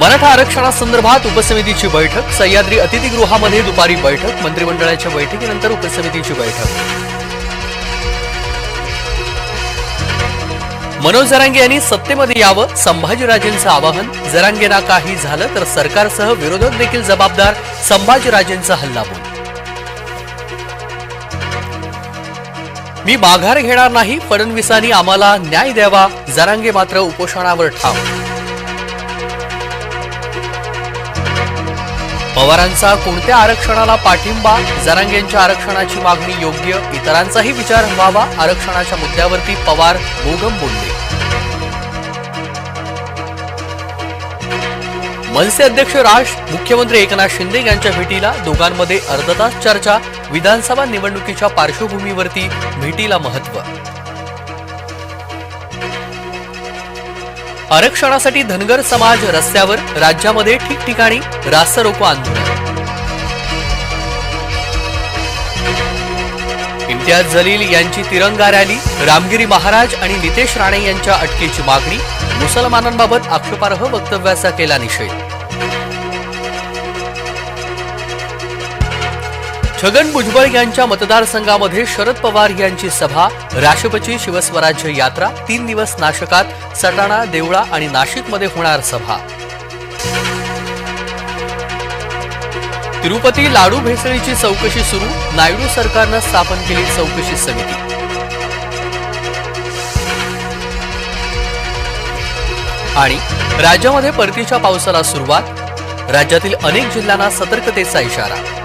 मराठा आरक्षणासंदर्भात उपसमितीची बैठक सह्याद्री अतिथीगृहामध्ये दुपारी बैठक मंत्रिमंडळाच्या बैठकीनंतर उपसमितीची बैठक. मनोज जरांगे यांनी सत्तेमध्ये यावं संभाजीराजेंचं आवाहन. जरांगेना काही झालं तर सरकारसह विरोधक देखील जबाबदार संभाजीराजेंचा हल्लाबोल. मी माघार घेणार नाही फडणवीसांनी आम्हाला न्याय द्यावा जरांगे मात्र उपोषणावर ठाम. पवारांचा कोणत्या आरक्षणाला पाठिंबा? जरांगेंच्या आरक्षणाची मागणी योग्य? इतरांचाही विचार व्हावा आरक्षणाच्या मुद्द्यावरती पवार मोगम बोलले. मनसे अध्यक्ष राज मुख्यमंत्री एकनाथ शिंदे यांच्या भेटीला दोघांमध्ये अर्धा तास चर्चा. विधानसभा निवडणुकीच्या पार्श्वभूमीवरती भेटीला महत्त्व. आरक्षणासाठी धनगर समाज रस्त्यावर राज्यामध्ये ठिकठिकाणी रास्ता रोको आंदोलन. इम्तियाज जलील यांची तिरंगा रॅली रामगिरी महाराज आणि नितेश राणे यांच्या अटकेची मागणी मुसलमानांबाबत आक्षेपार्ह वक्तव्याचा केला निषेध. छगन भुजबळ यांच्या मतदारसंघामध्ये शरद पवार यांची सभा राष्ट्रपती शिवस्वराज्य यात्रा तीन दिवस नाशकात सटाणा देवळा आणि नाशिकमध्ये होणार सभा. तिरुपती लाडू भेसळीची चौकशी सुरू नायडू सरकारनं स्थापन केली चौकशी समिती. आणि राज्यामध्ये परतीच्या पावसाला सुरुवात राज्यातील अनेक जिल्ह्यांना सतर्कतेचा इशारा.